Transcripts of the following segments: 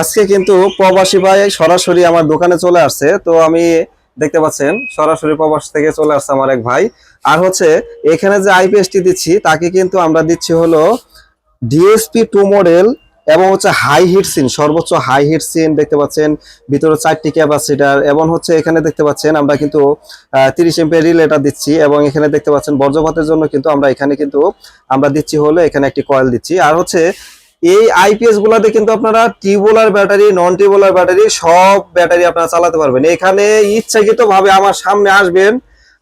আজকে কিন্তু প্রবাসী ভাই সরাসরি আমার দোকানে চলে আসছে। তো আমি দেখতে পাচ্ছেন, সরাসরি প্রবাস থেকে চলে আসছে আমার এক ভাই। আর হচ্ছে, এখানে যে আইপিএসটি দিচ্ছি, তাকে কিন্তু আমরা দিচ্ছি হলো ডিএসপি টু মডেল এবং হচ্ছে হাই হিট সিন সর্বোচ্চ হাই হিট সিন দেখতে পাচ্ছেন। ভিতরে চারটি ক্যাপাসিটার এবং হচ্ছে এখানে দেখতে পাচ্ছেন আমরা কিন্তু তিরিশ এমপের রিলেটার দিচ্ছি, এবং এখানে দেখতে পাচ্ছেন বর্জ্যপাতের জন্য কিন্তু আমরা এখানে কিন্তু আমরা দিচ্ছি হলো এখানে একটি কয়েল দিচ্ছি। আর হচ্ছে এই আইপিএস গুলাতে কিন্তু আপনারা tubular battery non tubular battery সব ব্যাটারি আপনারা চালাতে পারবেন। এখানে ইচ্ছাকৃত ভাবে আমার সামনে আসবেন,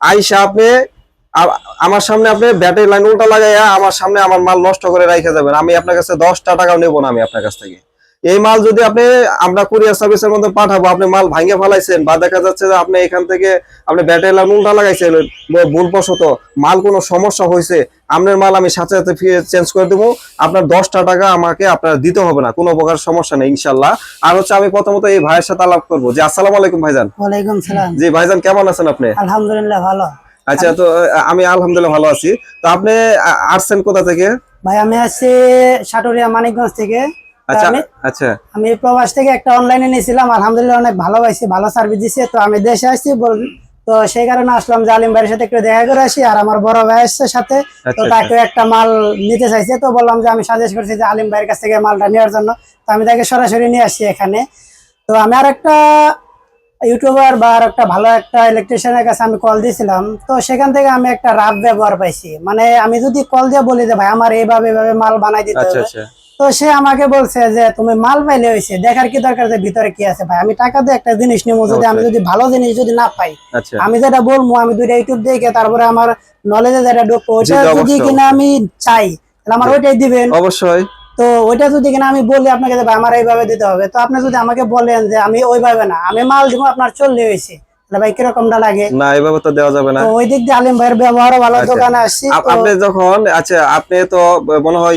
আইসা আপনি আমার সামনে আপনি ব্যাটারি লাইন উল্টা লাগাইয়া আমার সামনে আমার মাল নষ্ট করে রাখা যাবেন। আমি আপনার কাছে দশটা টাকাও নেব না আমি আপনার কাছ থেকে। এই মাল যদি আপনি আমরা কুরিয়ার সার্ভিসের মধ্যে পাঠাবো আপনি মাল ভাঙে ফেলাইছেন বা দেখা যাচ্ছে যে আপনি এখান থেকে আপনি ব্যাটারি উল্টা লাগাইছেন ভুলবশত মাল কোনো সমস্যা হয়েছে আপনার মাল আমি সাথে সাথে চেঞ্জ করে দেবো। আপনার দশটা টাকা আমাকে আপনার দিতে হবে না কোনো প্রকার সমস্যা নেই ইনশাল্লাহ। আর হচ্ছে আমি প্রথমত এই ভাইয়ের সাথে আলাপ করব। যে আসসালামু আলাইকুম ভাইজান। ওয়ালাইকুম সালাম। জি ভাইজান কেমন আছেন আপনি? আলহামদুলিল্লাহ ভালো। আচ্ছা তো আমি আলহামদুলিল্লাহ ভালো আছি। তো আপনি আসছেন কোথা থেকে? ভাই আমি আসছি সাটুরিয়া মানিকগঞ্জ থেকে। আচ্ছা আমি আচ্ছা। আমি প্রবাস থেকে একটা অনলাইনে নিয়েছিলাম আলহামদুলিল্লাহ অনেক ভালো পাইছি ভালো সার্ভিস দিছে। তো আমি দেশে আসছি তো সেই কারণে আসলাম ভাইয়ের সাথে একটু দেখা করে আসি আর আমার বড় ভাই আসছে সাথে। তো আচ্ছা, তাকে একটা মাল নিতে চাইছে তো বললাম যে আমি সাজেস্ট করছি যে আলিম ভাইয়ের কাছ থেকে মালটা নেওয়ার জন্য। তো আমি তাকে সরাসরি নিয়ে আসছি এখানে। তো আমি আর একটা ইউটিউবার বা আর একটা ভালো একটা ইলেকট্রিশিয়ানের কাছে আমি কল দিয়েছিলাম। তো সেখান থেকে আমি একটা রাফ ব্যবহার পাইছি। মানে আমি যদি কল দিয়ে বলি যে ভাই আমার এইভাবে এইভাবে মাল বানাই দিতে হবে তো সে আমাকে বলছে যে তুমি মাল পাইলে হয়েছে দেখার কি দরকার যে ভিতরে কি আছে ভাই? আমি টাকা দিয়ে একটা জিনিস নিবো যদি আমি যদি ভালো জিনিস যদি না পাই আচ্ছা। আমি যেটা বলব আমি দুইটা ইউটিউব দেখে তারপরে আমার নলেজে যেটা ঢুকবো ওইটা যদি কিনা আমি চাই তাহলে আমার ওইটাই দিবেন। অবশ্যই। তো ওইটা যদি কিনা আমি বলি আপনাকে ভাই আমার এইভাবে দিতে হবে। তো আপনি যদি আমাকে বলেন যে আমি ওইভাবে না আমি মাল দিব আপনার চললে হয়েছে ভাই কিরকমটা লাগে? না এভাবে তো দেওয়া যাবে না। ওই দিক দিয়ে আলিম ভাইয়ের ব্যবহারও ভালো আচ্ছা। দোকানে আসছি আপনি যখন আচ্ছা আপনি তো মনে হয়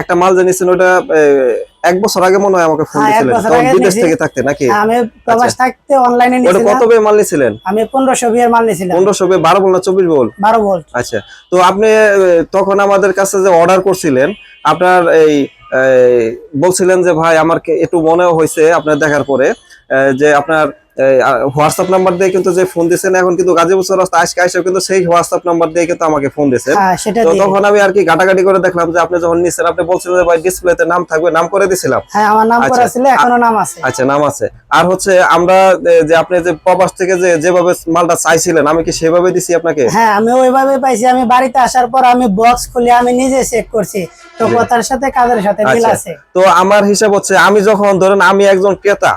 একটা মাল জানিয়েছেন ওটা এক বছর আগে মনে হয় আমাকে ফোন হ্যাঁ, দিয়েছিলেন তখন বিদেশ থেকে থাকতে নাকি? আমি প্রবাস। থাকতে অনলাইনে ওটা কত বে মাল নিয়েছিলেন আমি পনেরোশো বিয়ের মাল নিয়েছিলাম পনেরোশো বে বারো বল না চব্বিশ বল? বারো ভোল্ট আচ্ছা। তো আপনি তখন আমাদের কাছে যে অর্ডার করছিলেন আপনার এই এই, বলছিলেন যে ভাই আমার একটু মনে হয়েছে আপনার দেখার পরে যে আপনার হোয়াটসঅ্যাপ নাম্বার দিয়ে কিন্তু যে ফোন দিয়েছেন এখন কিন্তু গাজীপুর রাস্তা আজকে আইসা কিন্তু সেই হোয়াটসঅ্যাপ নাম্বার দিয়ে কিন্তু আমাকে ফোন দিয়েছেন। হ্যাঁ তো তখন আমি আর কি ঘাটাঘাটি করে দেখলাম যে আপনি যখন আপনি বলছিলেন যে ভাই ডিসপ্লেতে নাম থাকবে নাম করে দিছিলাম। হ্যাঁ আমার নাম করা আচ্ছা। ছিল এখনও নাম আছে। আচ্ছা নাম আছে। আর হচ্ছে আমরা যে আপনি যে প্রবাস থেকে যে যেভাবে মালটা চাইছিলেন আমি কি সেভাবে দিছি আপনাকে? হ্যাঁ আমি ওইভাবে পাইছি। আমি বাড়িতে আসার পর আমি বক্স খুলে আমি নিজে চেক করছি। তো। কথার সাথে কাজের সাথে মিল আচ্ছা। আছে। তো আমার হিসাব হচ্ছে আমি যখন ধরেন আমি একজন ক্রেতা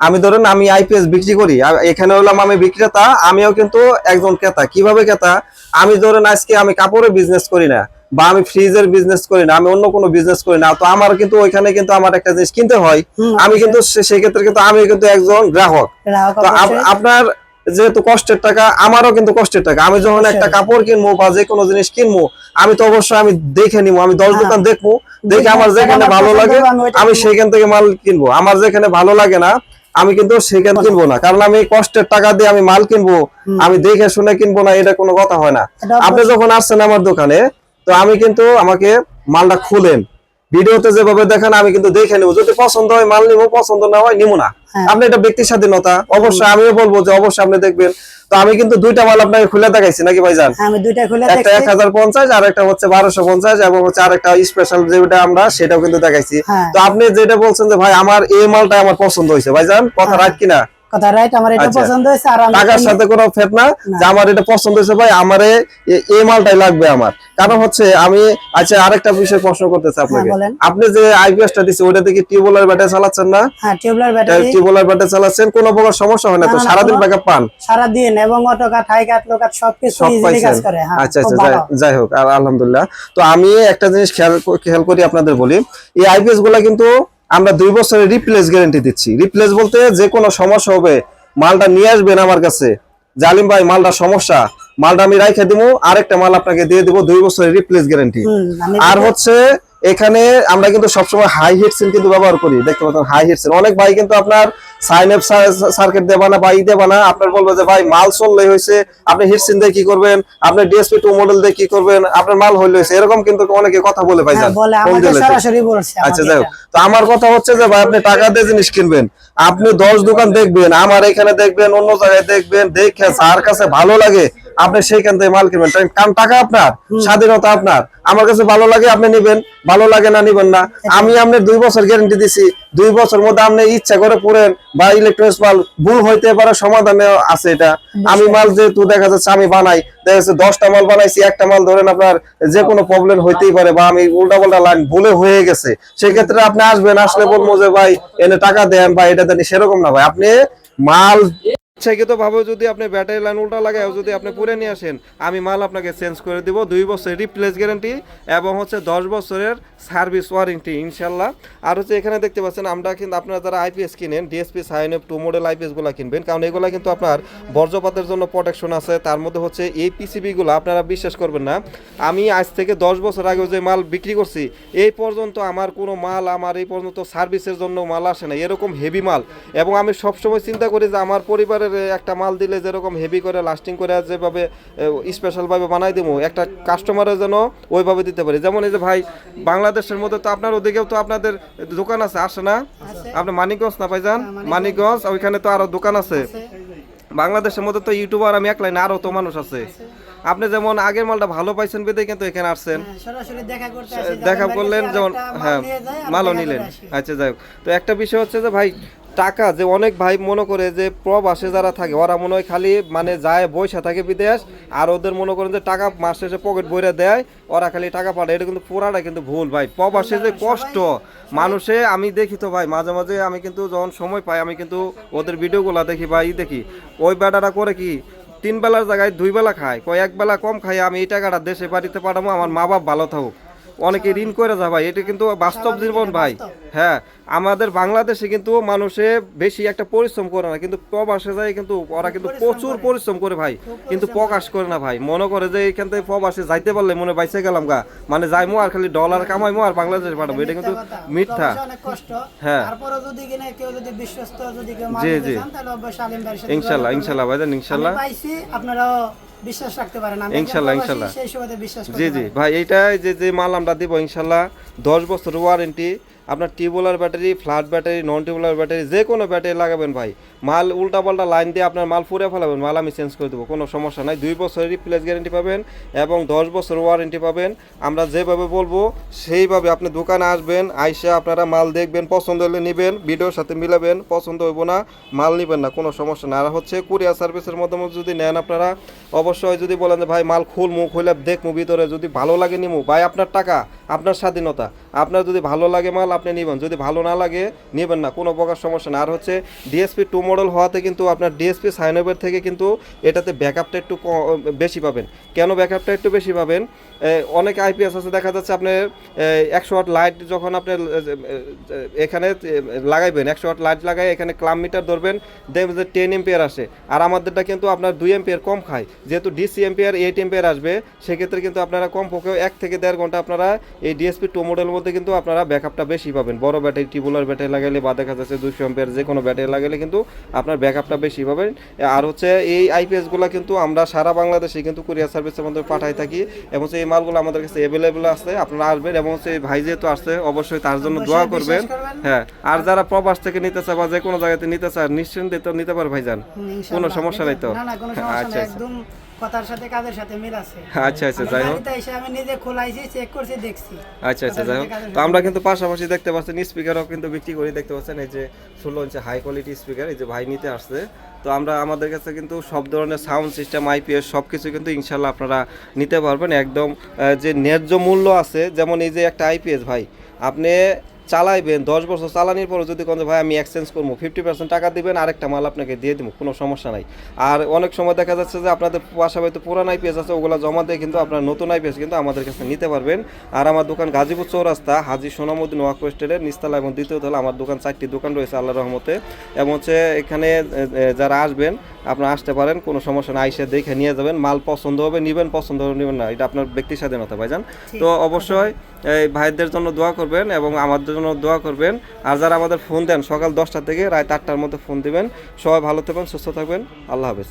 আমি ধরেন আমি আইপিএস বিক্রি করি এখানে হলাম আমি বিক্রেতা আমিও কিন্তু একজন ক্রেতা। কীভাবে ক্রেতা? আমি ধরেন আজকে আমি কাপড়ের বিজনেস করি না বা আমি ফ্রিজের বিজনেস করি না আমি অন্য কোনো বিজনেস করি না তো আমার কিন্তু ওইখানে কিন্তু আমার একটা জিনিস কিনতে হয়। আমি কিন্তু সে- সেই ক্ষেত্রে কিন্তু আমি কিন্তু একজন গ্রাহক। তো আপনার যেহেতু কষ্টের টাকা আমারও কিন্তু কষ্টের টাকা। আমি যখন একটা কাপড় কিনবো বা যে কোনো জিনিস কিনবো আমি তো অবশ্যই আমি দেখে নিবো আমি দশ হ্যাঁ। দোকান দেখব দেখে আমার যেখানে ভালো লাগে আমি। সেখান থেকে মাল কিনবো। আমার যেখানে ভালো লাগে না আমি কিন্তু সেখানে কিনবো না। কারণ আমি কষ্টের টাকা দিয়ে আমি মাল কিনবো আমি দেখে শুনে কিনবো না এটা কোনো কথা হয় না। আপনি যখন আসছেন আমার দোকানে তো আমি কিন্তু আমাকে মালটা খুলেন। ভিডিওতে যেভাবে দেখেন আমি কিন্তু দেখে নিবো। যদি পছন্দ হয় মাল নিবো পছন্দ না হয় নিবো না। হ্যাঁ। আপনি এটা ব্যক্তি স্বাধীনতা অবশ্যই আমিও বলব যে অবশ্যই আপনি দেখবেন। তো আমি কিন্তু দুইটা মাল আপনাকে খুলে দেখাইছি নাকি হ্যাঁ, দুইটা খুলে একটা এক হাজার পঞ্চাশ আর একটা হচ্ছে বারোশো পঞ্চাশ এবং হচ্ছে আর একটা স্পেশাল যেটা আমরা সেটাও কিন্তু দেখাইছি। হ্যাঁ। তো আপনি যেটা বলছেন যে ভাই আমার এই মালটা আমার পছন্দ হয়েছে। ভাইজান কথা রাখ কিনা? কথা রাইট আমার এটা আচ্ছা। পছন্দ হয়েছে আর টাকার সাথে কোনো ফেট না যে আমার এটা পছন্দ হয়েছে ভাই আমার এই মালটাই লাগবে আমার। কারণ হচ্ছে আমি আচ্ছা আরেকটা বিষয় প্রশ্ন করতেছি আপনাকে। হ্যাঁ, আপনি যে আইপিএস টা ওটা থেকে টিউবওয়েলের ব্যাটারি চালাচ্ছেন না? হ্যাঁ টিউবলার ব্যাটারি টিউবওয়েলের ব্যাটারি চালাচ্ছেন কোনো প্রকার সমস্যা হয় না তো? না, না, সারাদিন কোনো- ব্যাকআপ পান? সারা দিন এবং অটো কাট হাই কাট লো কাট সবকিছু ইজিলি কাজ করে হ্যাঁ আচ্ছা আচ্ছা যাই- হোক আর আলহামদুলিল্লাহ। তো আমি একটা জিনিস খেয়াল খেয়াল করি আপনাদের বলি এই আইপিএসগুলা কিন্তু আমরা দুই বছরের রিপ্লেস গ্যারেন্টি দিচ্ছি। রিপ্লেস বলতে যে কোনো সমস্যা হবে মালটা নিয়ে আসবেন আমার কাছে। জালিম ভাই মালটা সমস্যা। মালটা আমি রাইখে দিব আরেকটা মাল আপনাকে দিয়ে দিব দুই বছরের রিপ্লেস গ্যারেন্টি আর হচ্ছে এখানে আমরা কিন্তু সবসময় হাই হিটসিন কিন্তু ব্যবহার করি দেখতে পাচ্ছেন হাই হিটসিন অনেক ভাই কিন্তু আপনার সাইন এফ সার্কিট দেবা না বা ই দেবা না আপনার বলব যে ভাই মাল চললেই হয়েছে আপনি হিটসিন দিয়ে কি করবেন? আপনি ডিএসপি টু মডেল দিয়ে কি করবেন? আপনার মাল হইলে হয়েছে। এরকম কিন্তু অনেকে কথা বলে ভাই হ্যাঁ, বলে আমাকে সরাসরি বলছে আচ্ছা যাই হোক। তো আমার কথা হচ্ছে যে ভাই আপনি টাকা দিয়ে জিনিস কিনবেন আপনি দশ দোকান দেখবেন আমার এখানে দেখবেন অন্য জায়গায় দেখবেন দেখে যার কাছে ভালো লাগে আপনি সেইখান থেকে মাল কিনবেন। কারণ টাকা আপনার স্বাধীনতা আপনার। আমার কাছে ভালো লাগে আপনি নিবেন ভালো লাগে না নিবেন না। আমি আপনার দুই বছর গ্যারেন্টি দিছি দুই বছর মধ্যে আপনি ইচ্ছা করে পুরেন বা ইলেকট্রনিক্স মাল ভুল হইতে পারে সমাধানে আছে এটা। আমি মাল যেহেতু দেখা যাচ্ছে আমি বানাই দেখা যাচ্ছে দশটা মাল বানাইছি একটা মাল ধরেন আপনার যে কোনো প্রবলেম হইতেই পারে বা আমি উল্টা পাল্টা লাইন ভুলে হয়ে গেছে। সেক্ষেত্রে আপনি আসবেন আসলে বলব যে ভাই এনে টাকা দেন বা এটা দেন। সেরকম না ভাই। আপনি মাল ইচ্ছাকৃত ভাবে যদি আপনি ব্যাটারি লাইন উল্টা লাগায় যদি আপনি পুরে নিয়ে আসেন, আমি মাল আপনাকে চেঞ্জ করে দিব দুই বছরের রিপ্লেস গ্যারান্টি এবং হচ্ছে দশ বছরের সার্ভিস ওয়ারেন্টি ইনশাল্লাহ। আর হচ্ছে এখানে দেখতে পাচ্ছেন, আমরা কিন্তু আপনারা যারা আইপিএস কিনেন DSP sine F two model আইপিএসগুলা কিনবেন, কারণ এগুলো কিন্তু আপনার বর্জ্যপাতের জন্য প্রোটেকশন আছে, তার মধ্যে হচ্ছে এই পিসিবিগুলো আপনারা বিশ্বাস করবেন না। আমি আজ থেকে দশ বছর আগে যে মাল বিক্রি করছি, এই পর্যন্ত আমার কোনো মাল, আমার এই পর্যন্ত সার্ভিসের জন্য মাল আসে না এরকম হেভি মাল। এবং আমি সবসময় চিন্তা করি যে আমার পরিবারের একটা মাল দিলে যেরকম হেভি করে লাস্টিং করে যেভাবে স্পেশালভাবে বানাই দেবো একটা কাস্টমারের যেন ওইভাবে দিতে পারি। যেমন এই যে ভাই বাংলাদেশের মধ্যে তো আপনার ওদিকেও তো আপনাদের দোকান আছে আসে না? আপনি মানিকগঞ্জ না ভাইজান? মানিকগঞ্জ। ওইখানে তো আরও দোকান আছে। বাংলাদেশের মধ্যে তো ইউটিউবার আমি একলাই না আরও তো মানুষ আছে। আপনি যেমন আগের মালটা ভালো পাইছেন বেদে কিন্তু এখানে আসছেন। হ্যাঁ, দেখা করলেন যেমন হ্যাঁ মালও নিলেন। আচ্ছা যাই হোক। তো একটা বিষয় হচ্ছে যে ভাই টাকা যে অনেক ভাই মনে করে যে প্রবাসে যারা থাকে, ওরা মনে হয় খালি মানে যায় বৈশা থাকে বিদেশ, আর ওদের মনে করেন যে টাকা মাস শেষে পকেট বইরে দেয়, ওরা খালি টাকা পাঠায়। এটা কিন্তু পুরাটা কিন্তু ভুল ভাই। প্রবাসে যে কষ্ট, মানুষে, আমি দেখি তো ভাই, মাঝে মাঝে আমি কিন্তু যখন সময় পাই, আমি কিন্তু ওদের ভিডিওগুলো দেখি বা ই দেখি। ওই বেটাটা করে কি, তিন বেলার জায়গায় দুই বেলা খায়, কয় এক বেলা কম খাই আমি এই টাকাটা দেশে বাড়িতে পাঠাবো, আমার মা বাপ ভালো থাকুক। অনেকে ঋণ করে যা ভাই এটা কিন্তু বাস্তব জীবন ভাই। হ্যাঁ আমাদের বাংলাদেশে কিন্তু মানুষে বেশি একটা পরিশ্রম করে না কিন্তু প্রবাসে যায় কিন্তু ওরা কিন্তু প্রচুর পরিশ্রম করে ভাই কিন্তু প্রকাশ করে না ভাই। মনে করে যে এখান থেকে প্রবাসে যাইতে পারলে মনে বাইসে গেলাম গা। মানে যাইমো আর খালি ডলার কামাইমো আর বাংলাদেশে পাঠাবো এটা কিন্তু মিথ্যা হ্যাঁ। জি, জি। ইনশাল্লাহ ইনশাল্লাহ করবেন। ইনশাল্লাহ। আপনারাও বিশ্বাস রাখতে পারেন আমি ইনশাআল্লাহ ইনশাল্লাহ, সেই সুবাদে বিশ্বাস জি জি। ভাই এইটাই যে যে মাল আমরা দিব ইনশাল্লাহ দশ বছর ওয়ারেন্টি আপনার tubular battery, flat battery non tubular battery, যে কোনো ব্যাটারি লাগাবেন ভাই। মাল উল্টা পাল্টা লাইন দিয়ে আপনার মাল ফুরে ফেলাবেন, মাল আমি চেঞ্জ করে দেবো, কোনো সমস্যা নাই। দুই বছরের রিপ্লেস গ্যারেন্টি পাবেন এবং দশ বছর ওয়ারেন্টি পাবেন। আমরা যেভাবে বলব, সেইভাবে আপনি দোকানে আসবেন, আইসা আপনারা মাল দেখবেন, পছন্দ হলে নেবেন, ভিডিওর সাথে মিলাবেন, পছন্দ হইব না, মাল নেবেন না, কোনো সমস্যা না আর হচ্ছে কুরিয়ার সার্ভিসের মাধ্যমে যদি নেন আপনারা, অবশ্যই যদি বলেন যে, ভাই, মাল খুল, মুখ হইলে দেখমু ভিতরে যদি ভালো লাগে, নিমু। ভাই, আপনার টাকা, আপনার স্বাধীনতা। আপনার যদি ভালো লাগে মাল আপনি নেবেন। যদি ভালো না লাগে, নেবেন না। কোনো প্রকার সমস্যা না। আর হচ্ছে ডিএসপি টু মডেল হওয়াতে কিন্তু আপনার ডিএসপি সাইনওয়ের থেকে কিন্তু এটাতে ব্যাকআপটা একটু বেশি পাবেন। কেন ব্যাকআপটা একটু বেশি পাবেন? অনেক আইপিএস আছে, দেখা যাচ্ছে আপনি একশো ওয়াট লাইট যখন আপনি এখানে লাগাইবেন, একশো ওয়াট লাইট লাগাই, এখানে ক্লাম মিটার ধরবেন দেখবেন যে টেন এম্পিয়ার আসে। আর আমাদেরটা কিন্তু আপনার দুই এম্পিয়ার কম খায়। যেহেতু ডিসি এম্পিয়ার এইট এম্পিয়ার আসবে, সেক্ষেত্রে কিন্তু আপনারা কম পক্ষেও এক থেকে দেড় ঘণ্টা আপনারা এই ডিএসপি টু মডেলের মধ্যে কিন্তু আপনারা ব্যাকআপটা বেশি পাবেন। বড় ব্যাটারি টিবুলার ব্যাটারি লাগাইলে বা দেখা যাচ্ছে দুশো এম্পিয়ার যে কোনো ব্যাটারি লাগাইলে কিন্তু আপনার ব্যাকআপটা বেশি পাবেন। আর হচ্ছে এই আইপিএসগুলো কিন্তু আমরা সারা বাংলাদেশে কিন্তু কুরিয়ার সার্ভিসের মধ্যে পাঠাই থাকি এবং এই মালগুলো আমাদের কাছে অ্যাভেলেবেল আছে আপনারা আসবেন এবং হচ্ছে ভাই যেহেতু আসছে অবশ্যই তার জন্য দোয়া করবেন। হ্যাঁ আর যারা প্রবাস থেকে নিতে চায় বা যে কোনো জায়গাতে নিতে চায় নিশ্চিন্তে তো নিতে পারে ভাইজান। কোনো সমস্যা নাই তো। আচ্ছা আচ্ছা। কথার সাথে কাজের সাথে মিল আছে। আচ্ছা আচ্ছা যাই হোক। এসে আমি নিজে খোলাইছি চেক করছি দেখছি। আচ্ছা আচ্ছা যাই হোক। তো আমরা কিন্তু পাশাপাশি দেখতে পাচ্ছেন স্পিকারও কিন্তু বিক্রি করি দেখতে পাচ্ছেন এই যে ষোলো ইঞ্চি হাই কোয়ালিটি স্পিকার এই যে ভাই নিতে আসছে। তো আমরা আমাদের কাছে কিন্তু সব ধরনের সাউন্ড সিস্টেম আইপিএস সব কিছু কিন্তু ইনশাল্লাহ আপনারা নিতে পারবেন। একদম যে ন্যায্য মূল্য আছে যেমন এই যে একটা আইপিএস ভাই আপনি চালাইবেন, দশ বছর চালানির পরে যদি কোনো ভাই, আমি এক্সচেঞ্জ করব ফিফটি পার্সেন্ট টাকা দিবেন, আরেকটা মাল আপনাকে দিয়ে দেবো, কোনো সমস্যা নাই। আর অনেক সময় দেখা যাচ্ছে যে, আপনাদের পাশাপাশি পুরান আইপিএস আছে, ওগুলো জমা দিয়ে কিন্তু আপনার নতুন আইপিএস কিন্তু আমাদের কাছে নিতে পারবেন। আর আমার দোকান গাজীপুর চৌরাস্তা, হাজি সোনামুদ্দিন ওয়াক স্টেটের নিস্তালা এবং দ্বিতীয় তলা, আমার দোকান চারটি দোকান রয়েছে আল্লাহ রহমতে। এবং হচ্ছে এখানে যারা আসবেন আপনারা আসতে পারেন কোনো সমস্যা না আইসে দেখে নিয়ে যাবেন মাল পছন্দ হবে নেবেন পছন্দ হবে নেবেন না এটা আপনার ব্যক্তি স্বাধীনতা ভাইজান। তো অবশ্যই এই ভাইদের জন্য দোয়া করবেন এবং আমাদের জন্য দোয়া করবেন। আর যারা আমাদের ফোন দেন সকাল দশটা থেকে রাত আটটার মধ্যে ফোন দিবেন। সবাই ভালো থাকবেন সুস্থ থাকবেন। আল্লাহ হাফেজ।